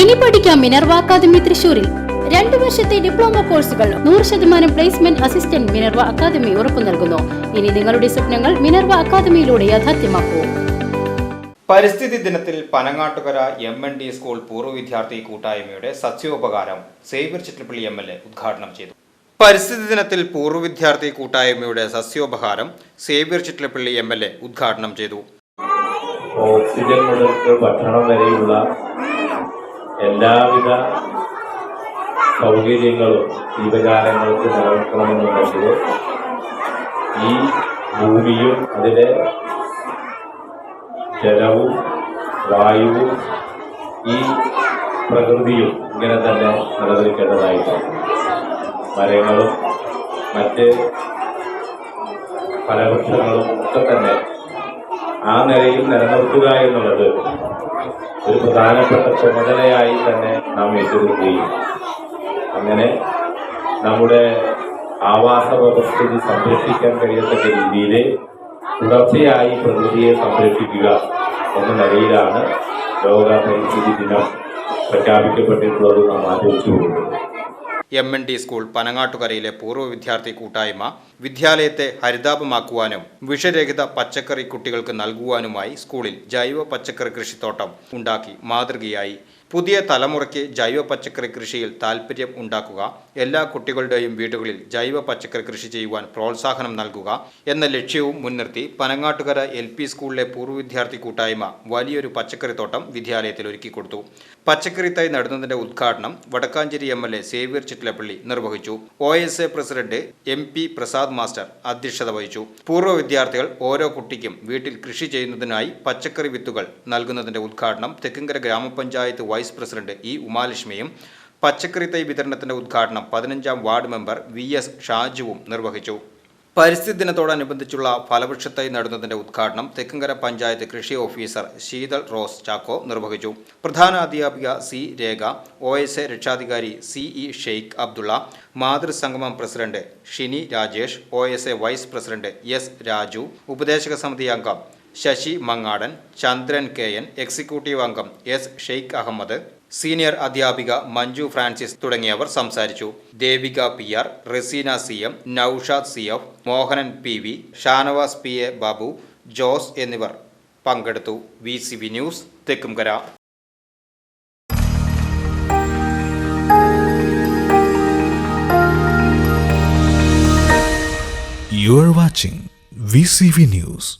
ഇനി പഠിക്കാം Minerva academy തൃശൂരിൽ രണ്ടു വർഷത്തെ ഡിപ്ലോമ കോഴ്സുകൾ നൂറ് ശതമാനം പ്ലേസ്മെന്റ് അസിസ്റ്റന്റ് മിനർവ അക്കാദമി ഉറപ്പു നൽകുന്നു. ഇനി നിങ്ങളുടെ സ്വപ്നങ്ങൾ മിനർവ അക്കാദമിയിലൂടെ യാഥാർത്ഥ്യമാക്കൂ. പരിസ്ഥിതി ദിനത്തിൽ Panangattukara M N D school പൂർവ വിദ്യാർത്ഥി കൂട്ടായ്മയുടെ സസ്യോപകാരം Xavier Chittilappilly M L A ഉദ്ഘാടനം ചെയ്തു. പരിസ്ഥിതി ദിനത്തിൽ പൂർവ വിദ്യാർത്ഥി കൂട്ടായ്മയുടെ സസ്യോപഹാരം Xavier Chittilappilly M L A ഉദ്ഘാടനം ചെയ്തു. ഓക്സിജൻ മുതൽക്ക് ഭക്ഷണം വരെയുള്ള എല്ലാവിധ സൗകര്യങ്ങളും ജീവജാലങ്ങൾക്ക് നിലനിൽക്കണമെന്നുണ്ടെങ്കിൽ ഈ ഭൂമിയും അതിലെ ജലവും വായുവും ഈ പ്രകൃതിയും ഇങ്ങനെ തന്നെ നിലനിൽക്കേണ്ടതായിട്ടുണ്ട്. മരങ്ങളും മറ്റ് ഫലവൃക്ഷങ്ങളും ഒക്കെ തന്നെ ആ നിലയിൽ നിലനിർത്തുക എന്നുള്ളത് ഒരു പ്രധാനപ്പെട്ട ചുമതലയായി തന്നെ നാം ഏറ്റെടുക്കുകയും അങ്ങനെ നമ്മുടെ ആവാസ വ്യവസ്ഥിതി സംരക്ഷിക്കാൻ കഴിയത്തക്ക രീതിയിൽ തുടർച്ചയായി പ്രകൃതിയെ സംരക്ഷിക്കുക എന്ന നിലയിലാണ് ലോക പരിസ്ഥിതി ദിനം പ്രഖ്യാപിക്കപ്പെട്ടിട്ടുള്ളത് നാം ആചരിച്ചു പോകുന്നത്. എം എൻ ഡി സ്കൂൾ പനങ്ങാട്ടുകരയിലെ പൂർവ വിദ്യാർത്ഥി കൂട്ടായ്മ വിദ്യാലയത്തെ ഹരിതാപമാക്കുവാനും വിഷരഹിത പച്ചക്കറി കുട്ടികൾക്ക് നൽകുവാനുമായി സ്കൂളിൽ ജൈവ പച്ചക്കറി കൃഷിത്തോട്ടം ഉണ്ടാക്കി മാതൃകയായി. പുതിയ തലമുറയ്ക്ക് ജൈവ പച്ചക്കറി കൃഷിയിൽ താൽപ്പര്യം ഉണ്ടാക്കുക എല്ലാ കുട്ടികളുടെയും വീടുകളിൽ ജൈവ പച്ചക്കറി കൃഷി ചെയ്യുവാൻ പ്രോത്സാഹനം നൽകുക എന്ന ലക്ഷ്യവും മുൻനിർത്തി പനങ്ങാട്ടുകര എൽ പി സ്കൂളിലെ പൂർവ വിദ്യാർത്ഥി കൂട്ടായ്മ വലിയൊരു പച്ചക്കറി തോട്ടം വിദ്യാലയത്തിൽ ഒരുക്കി കൊടുത്തു പച്ചക്കറി തൈ നടുന്നതിന്റെ ഉദ്ഘാടനം Vadakkanchery M L A Xavier Chittilappilly നിർവഹിച്ചു. O S A president M P Prasad master അധ്യക്ഷത വഹിച്ചു. പൂർവ വിദ്യാർത്ഥികൾ ഓരോ കുട്ടിക്കും വീട്ടിൽ കൃഷി ചെയ്യുന്നതിനായി പച്ചക്കറി വിത്തുകൾ നൽകുന്നതിന്റെ ഉദ്ഘാടനം തെക്കിങ്കര ഗ്രാമപഞ്ചായത്ത് വൈസ് പ്രസിഡന്റ് ഇ ഉമാലക്ഷ്മിയും പച്ചക്കറി തൈ വിതരണത്തിന്റെ ഉദ്ഘാടനം പതിനഞ്ചാം വാർഡ് മെമ്പർ വി എസ് ഷാജുവും നിർവഹിച്ചു. പരിസ്ഥിതി ദിനത്തോടനുബന്ധിച്ചുള്ള ഫലവൃക്ഷത്തൈ നടുന്നതിന്റെ ഉദ്ഘാടനം തെക്കങ്കര പഞ്ചായത്ത് കൃഷി ഓഫീസർ ശീതൾ റോസ് ചാക്കോ നിർവഹിച്ചു. പ്രധാന അധ്യാപിക C Rekha O S A രക്ഷാധികാരി C E Sheikh Abdulla മാതൃസംഗമം president Shini Rajesh O S A vice president S Raju ഉപദേശക സമിതി അംഗം Sasi Mangadan Chandran K N executive അംഗം എസ് ഷെയ്ഖ് അഹമ്മദ് സീനിയർ അധ്യാപിക മഞ്ജു ഫ്രാൻസിസ് തുടങ്ങിയവർ സംസാരിച്ചു. Devika P R Raseena C M Noushad C F Mohanan P V Shanavas P A Babu Jose എന്നിവർ പങ്കെടുത്തു. V C V news Thekkumkara. You are watching VCV News.